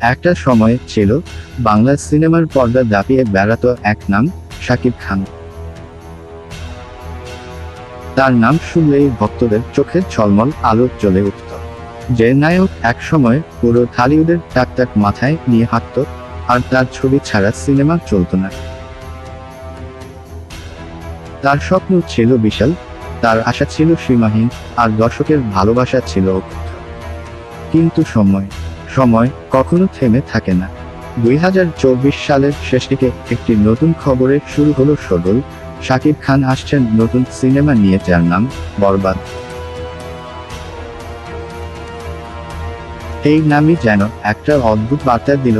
একটা সময় ছিল, বাংলা সিনেমার পর্দা দাপিয়ে বেড়াতো এক নাম শাকিব খান। তার নাম শুনলেই ভক্তদের চোখে ঝলমল আলো জ্বলে উঠত। যে নায়ক এক সময় পুরো ঢালিউডের টাক টাক মাথায় নিয়ে হাঁটত, আর তার ছবি ছাড়া সিনেমা চলতো না। তার স্বপ্ন ছিল বিশাল, তার আশা ছিল সীমাহীন, আর দর্শকের ভালোবাসা ছিল কিন্তু সময় সময় কখনো থেমে থাকে না। দুই হাজার চব্বিশ সালের শেষ দিকে একটি নতুন খবরে শুরু হলো সদল শাকিব খান আসছেন নতুন সিনেমা নিয়ে, যার নাম বরবাদ। এই নামই যেন একটা অদ্ভুত বার্তা দিল।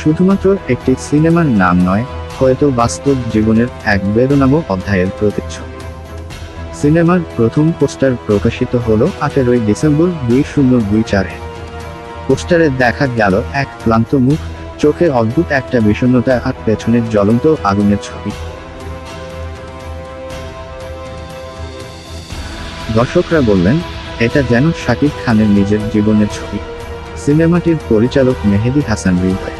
শুধুমাত্র একটি সিনেমার নাম নয়, হয়তো বাস্তব জীবনের এক বেদনাময় অধ্যায়ের প্রতিচ্ছবি সিনেমার প্রথম পোস্টার প্রকাশিত হলো আঠেরোই ডিসেম্বর দুই শূন্য দুই চারে। পোস্টারে দেখা গেল এক ক্লান্ত মুখ চোখে অদ্ভুত একটা বিষণ্ণতা আর পেছনের জ্বলন্ত আগুনের ছবি। দর্শকরা বললেন, এটা যেন শাকিব খানের নিজের জীবনের ছবি। সিনেমাটির পরিচালক মেহেদি হাসান হৃদয়।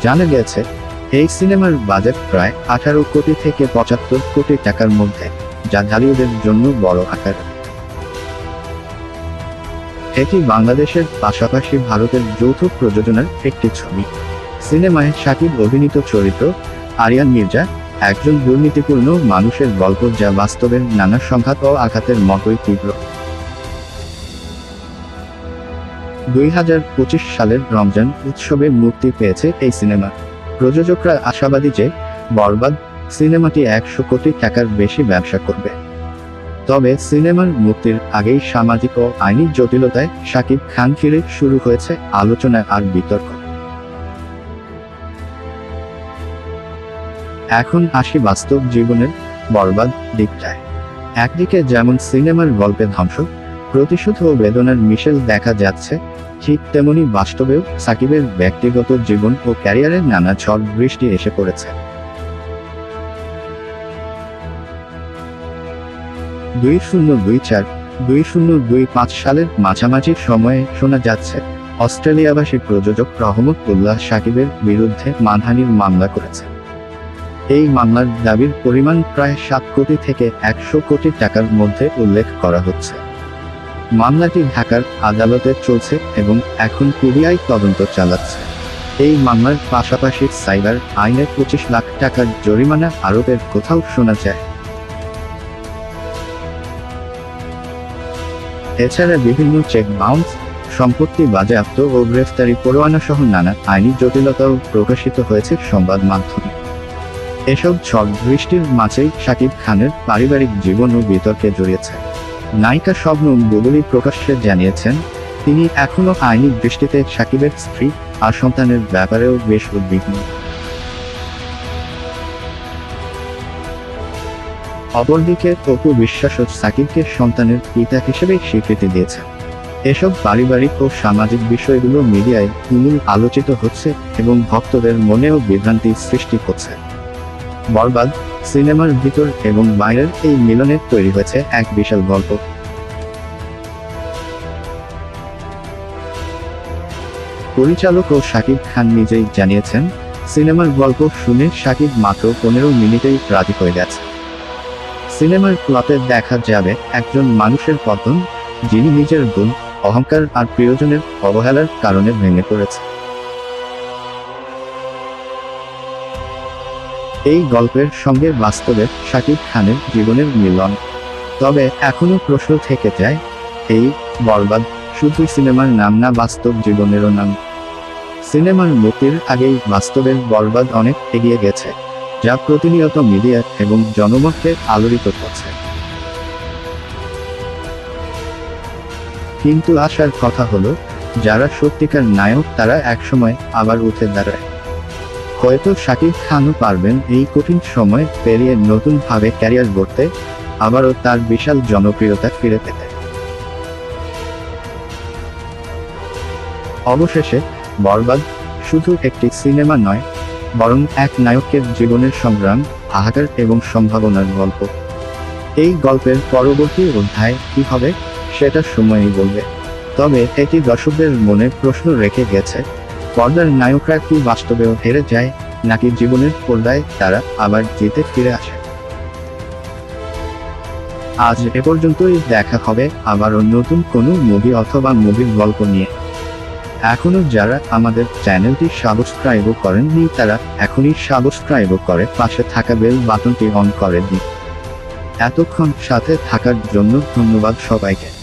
জানা গেছে, এই সিনেমার বাজেট প্রায় আঠারো কোটি থেকে পঁচাত্তর কোটি টাকার মধ্যে, যা ঢালিউডের জন্য বড় আকার। এটি বাংলাদেশের পাশাপাশি ভারতের যৌথ প্রযোজনার একটি ছবি। সিনেমায় সাকিব অভিনীত চরিত্র, আরিয়ান মির্জা, একজন দুর্নীতিপূর্ণ মানুষের গল্প যা বাস্তবের নানা সংঘাত ও আঘাতের মতোই তীব্র। দুই হাজার পঁচিশ সালের রমজান উৎসবে মুক্তি পেয়েছে এই সিনেমা। প্রযোজকরা আশাবাদী যে বরবাদ সিনেমাটি একশো কোটি টাকার বেশি ব্যবসা করবে। তবে সিনেমার মুক্তির আগেই সামাজিক ও আইনি জটিলতায় শাকিব খান ফিরে শুরু হয়েছে আলোচনা আর বিতর্ক। এখন আসি বাস্তব জীবনের বরবাদ দিকটায়। একদিকে যেমন সিনেমার গল্পে ধ্বংস, প্রতিশোধ ও বেদনার মিশেল দেখা যাচ্ছে, ঠিক তেমনি বাস্তবেও সাকিবের ব্যক্তিগত জীবন ও ক্যারিয়ারের নানা ঝড় বৃষ্টি এসে পড়েছে। দুই শূন্য দুই চার, দুই শূন্য দুই পাঁচ সালের মাঝামাঝি সময়ে শোনা যাচ্ছে, অস্ট্রেলিয়াবাসী প্রযোজক রহমত উল্লাহ সাকিবের বিরুদ্ধে মানহানির মামলা করেছে। এই মামলার দাবির পরিমাণ প্রায় সাত কোটি থেকে একশো কোটি টাকার মধ্যে উল্লেখ করা হচ্ছে। মামলাটি ঢাকার আদালতে চলছে এবং এখন পিবিআই তদন্ত চালাচ্ছে। এই মামলার পাশাপাশি সাইবার আইনে পঁচিশ লাখ টাকার জরিমানা আরোপের কোথাও শোনা যায়। এছাড়া বিভিন্ন চেক বাউন্স সম্পত্তি বাজেয়াপ্ত ও গ্রেফতারি পরোয়ানা সহ নানা আইনি জটিলতাও প্রকাশিত হয়েছে সংবাদ মাধ্যমে। এসব ঝড় বৃষ্টির মাঝেই শাকিব খানের পারিবারিক জীবন ও বিতর্কে জড়িয়েছে। নায়িকা শবনম বুবলি প্রকাশ্যে জানিয়েছেন, তিনি এখনও আইনি দৃষ্টিতে সাকিবের স্ত্রী আর সন্তানের ব্যাপারেও বেশ উদ্বিগ্ন। অপরদিকে অপু বিশ্বাসও সাকিবকে সন্তানের পিতা হিসেবে স্বীকৃতি দিয়েছেন এসব পারিবারিক ও সামাজিক বিষয়গুলো মিডিয়ায় তুমুল আলোচিত হচ্ছে এবং ভক্তদের মনেও বিভ্রান্তি সৃষ্টি করছে। বরবাদ, সিনেমার ভিতর এবং বাইরের এই মিলনে তৈরি হয়েছে এক বিশাল গল্প। পরিচালক ও শাকিব খান নিজেই জানিয়েছেন, সিনেমার গল্প শুনে শাকিব মাত্র পনেরো মিনিটেই রাজি হয়ে গেছে। সিনেমার প্লটে দেখা যাবে একজন মানুষের পতন, যিনি নিজের গুণ, অহংকার আর প্রিয়জনের অবহেলার কারণে ভেঙে পড়েছে। এই গল্পের সঙ্গে বাস্তবের শাকিব খানের জীবনের মিলন। তবে এখনও প্রশ্ন থেকে যায়, এই বরবাদ শুধু সিনেমার নাম না বাস্তব জীবনেরও নাম। সিনেমার মুক্তির আগেই বাস্তবের বরবাদ অনেক এগিয়ে গেছে। যা প্রতিনিয়ত মিডিয়া এবং জনমতকে আলোড়িত করছে। কিন্তু আসার কথা হলো, যারা সত্যিকার নায়ক তারা একসময় আবার উঠে দাঁড়ায়। হয়তো শাকিব খানও পারবেন এই কঠিন সময় পেরিয়ে নতুনভাবে ক্যারিয়ার গড়তে, আবারও তার বিশাল জনপ্রিয়তা ফিরে পেতে। অবশেষে, বরবাদ শুধু একটি সিনেমা নয় বরং এক নায়কের জীবনের সংগ্রাম হাহাকার এবং সম্ভাবনার গল্প। এই গল্পের পরবর্তী অধ্যায় কি হবে, সেটা সময়ই বলবে। তবে এটি দর্শকদের মনে প্রশ্ন রেখে গেছে, পর্দার নায়করা কি বাস্তবেও হেরে যায়, নাকি জীবনের পর্দায় তারা আবার জিতে ফিরে আসে? আজ এ পর্যন্তই, দেখা হবে আবারও নতুন কোনো মুভি অথবা মুভির গল্প নিয়ে। এখনও যারা আমাদের চ্যানেলটি সাবস্ক্রাইবও করেননি তারা এখনই সাবস্ক্রাইবও করে পাশে থাকা বেল বাটনটি অন করে দিন। এতক্ষণ সাথে থাকার জন্য ধন্যবাদ সবাইকে।